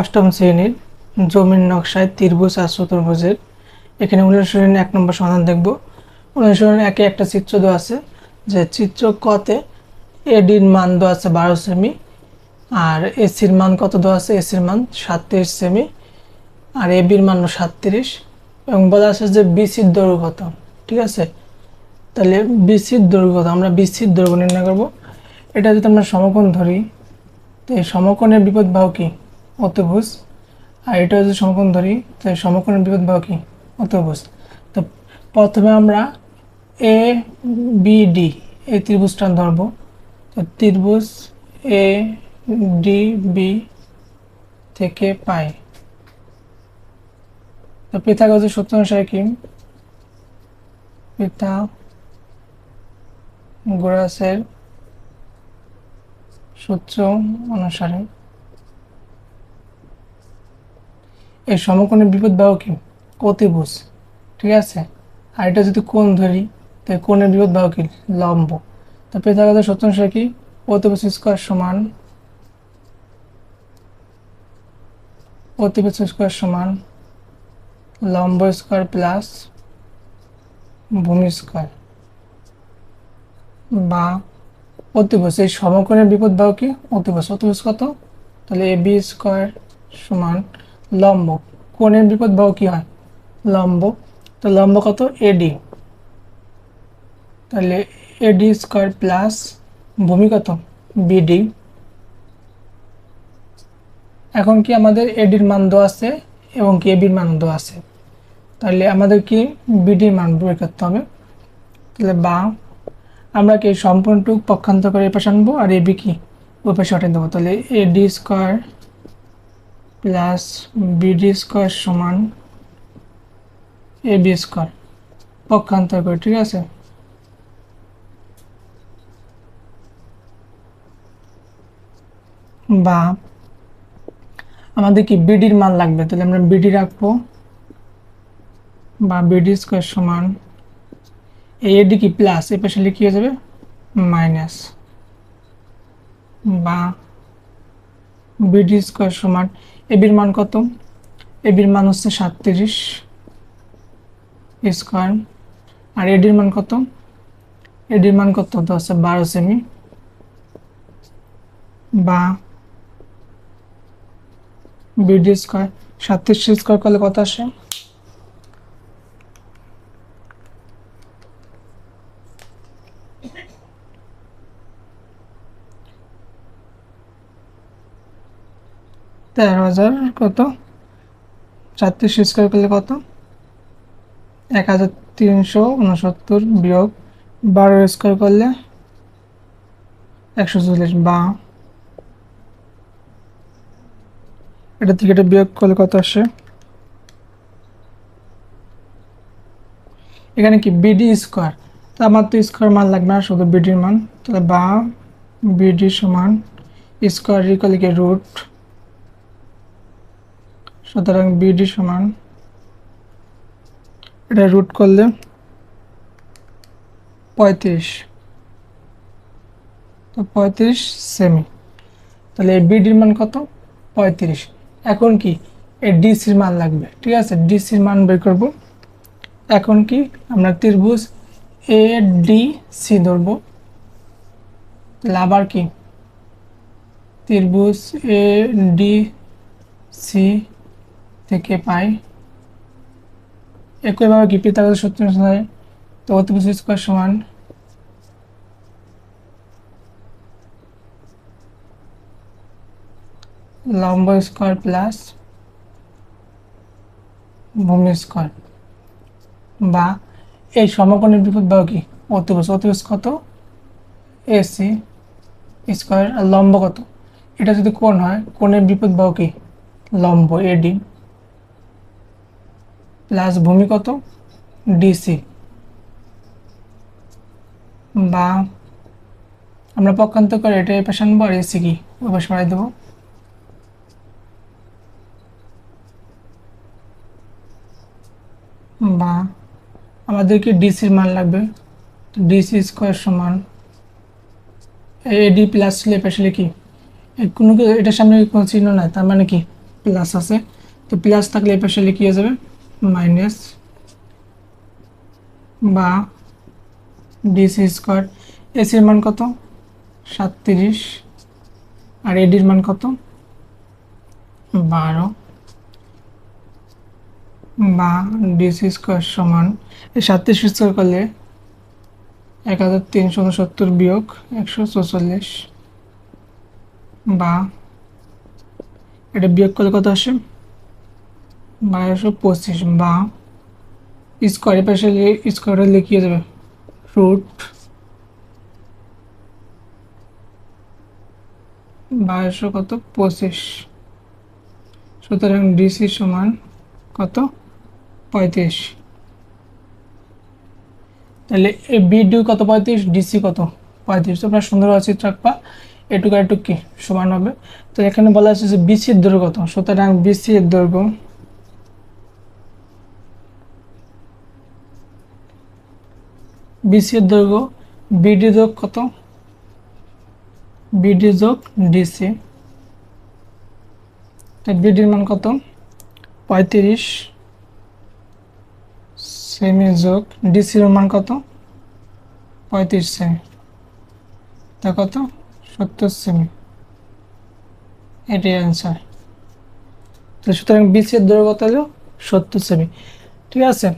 অষ্টম শ্রেণির জমির নকশায় ত্রিভুজ আর চতুর্ভুজের। এখানে অনুশীলন এক নম্বর সমাধান দেখব। অনুশীলন একে একটা চিত্র দেওয়া আছে, যে চিত্র কতে এডির মান দেওয়া আছে বারো সেমি, আর এসির মান কত দেওয়া আছে? এসির মান সাতত্রিশ সেমি, আর এবির মান সাতত্রিশ, এবং বলা আছে যে বিসির দৈর্ঘ্য কত, ঠিক আছে? তাহলে বিসির দৈর্ঘ্য কত? আমরা বিসির দৈর্ঘ্য নির্ণয় করব। এটা যদি আমরা সমকোণ ধরি, তো এই সমকোণের বিপদ বাহু কি? অতিভুজ আর এটা যদি সমকোণ ধরি তো এই সমকোণের বিপদ বাহু কি? অতিভুজ তো প্রথমে আমরা এ বি ডি এই ত্রিভুজটা ধরব। তো ত্রিভুজ এ ডি বি থেকে পাই। তো পিথাগোরাসের সূত্র অনুসারে কি? পিথাগোরাসের সূত্র অনুসারে এই সমকোণের বিপদ বাহু কি? অতিভুজ ঠিক আছে? আর এটা যদি কোণ ধরি, তো এই কোণের বিপদ বাহু কি? লম্ব। তো সূত্র অনুসারে কি? অতিভুজ স্কোয়ার সমান অতিভুজ স্কোয়ার সমান লম্ব স্কোয়ার প্লাস ভূমি স্কোয়ার বা অতিভুজ এই সমকোণের বিপদ বাহু কি? অতিভুজ অতিভুজ কত? তাহলে এ বি স্কোয়ার সমান লম্ব। কোণের বিপদ কি হয়? লম্ব। তো লম্ব কত? এডি তাহলে এডি স্কোয়ার প্লাস ভূমি কত? বিডি এখন কি আমাদের এডির মান দেওয়া আছে এবং কি এবির মান দেওয়া আছে? তাহলে আমাদের কি বিডির মান বের করতে হবে? তাহলে বা, আমরা কি সম্পূর্ণটুক পক্ষান্তর করে এপাশে আনব আর এবি কি? ওই পাশে দেবো। তাহলে AD square plus BD square সমান এবি স্কোয়ার। পক্ষান্তর করে, ঠিক আছে? বা আমাদের কি বিডির মান লাগবে? তাহলে আমরা বিডি রাখব। বা বিডি স্কোয়ার সমান এডি কি প্লাস? এ পাশে লিখে যাবে? মাইনাস। বা বিডি স্কোয়ার সমান এবির মান কত? এবির মান হচ্ছে সাতত্রিশ স্কোয়ার। আর এডির মান কত? এডির মান কত? তো হচ্ছে বারো সেমি বা বিডি স্কোয়ার। সাতত্রিশ স্কোয়ার করলে কত আসে? তেরো হাজার কত? চারত্রিশ স্কোয়ার করলে কত? এক হাজার তিনশো উনসত্তর বিয়োগ বারো স্কোয়ার করলে একশো চল্লিশ বা। এটা থেকে এটা বিয়োগ করলে কত আসে? এখানে কি? বিডি স্কোয়ার তা আমার তো স্কোয়ার মান লাগবে না, শুধু বিডির মান। তাহলে বা বিডি সমান স্কোয়ার ইকুয়াল কি? রুট সুতরাং বিডি সমান, এটা রুট করলে পঁয়ত্রিশ। তো পঁয়ত্রিশ সেমি তাহলে বিডির মান কত? পঁয়ত্রিশ। এখন কি? এই ডিসির মান লাগবে, ঠিক আছে? ডিসির মান বের করব। এখন কি? আমরা ত্রিভুজ এ ডি সি ধরব। তাহলে আবার কি? ত্রিভুজ এ ডি সি থেকে পাই। একইভাবে কি পিতাগত সূত্র অনুসারে তো অতিভুজ স্কোয়ার সমান লম্ব স্কোয়ার প্লাস ভূমি স্কোয়ার বা এই সমকোণের বিপদ বাহু কি? অতিভুজ। অতিভুজ কত? এসি স্কোয়ার আর লম্ব কত? এটা যদি কোণ হয়, কোণের বিপদ বাহু কি? লম্ব এডি প্লাস ভূমি কত? ডিসি বা আমরা পক্ষান্তর করে এটা এই আনব আর এসি কি? ওই বাড়াই দেবো। বা আমাদেরকে ডিসির মান লাগবে। ডিসি স্কোয়ার সমান এডি প্লাস ছিল এ পাশে কি? কোনো কি- এটার সামনে কোনো চিহ্ন নাই, তার মানে কি? প্লাস আছে। তো প্লাস থাকলে এই পাশে লিখিয়ে যাবে? মাইনাস বা ডিসি স্কোয়ার এসির মান কত? সাতত্রিশ। আর এডির মান কত? বারো। বা ডিসি স্কোয়ার সমান এই সাতত্রিশ স্কোয়ার করলে এক হাজার তিনশো উনসত্তর বিয়োগ একশো চৌচল্লিশ। বা এটা বিয়োগ করলে কত আসে? বারোশো পঁচিশ বা স্কোয়ার পাশে স্কোয়ারে লিখিয়ে যাবে রুট বারোশো কত? পঁচিশ। সুতরাং ডিসি সমান কত? পঁয়ত্রিশ। তাহলে এ বিডি কত পঁয়ত্রিশ? ডিসি কত? পঁয়ত্রিশ। তোমরা সুন্দরভাবে চিত্র রাখবা এটুকু একটু কি? সমান হবে। তো এখানে বলা আছে যে বিসির দৈর্ঘ্য কত? সুতরাং বিসি এর দৈর্ঘ্য বিসি এর দৈর্ঘ্য বিডি যোগ কত? বিডি যোগ ডিসি। বিডির মান কত? পঁয়ত্রিশ। সেমি যোগ ডিসির মান কত? পঁয়ত্রিশ সেমি। তা কত? সত্তর সেমি। এটাই অ্যান্সার তো সুতরাং বিসি এর দৈর্ঘ্য কত হলো সত্তর সেমি। ঠিক আছে?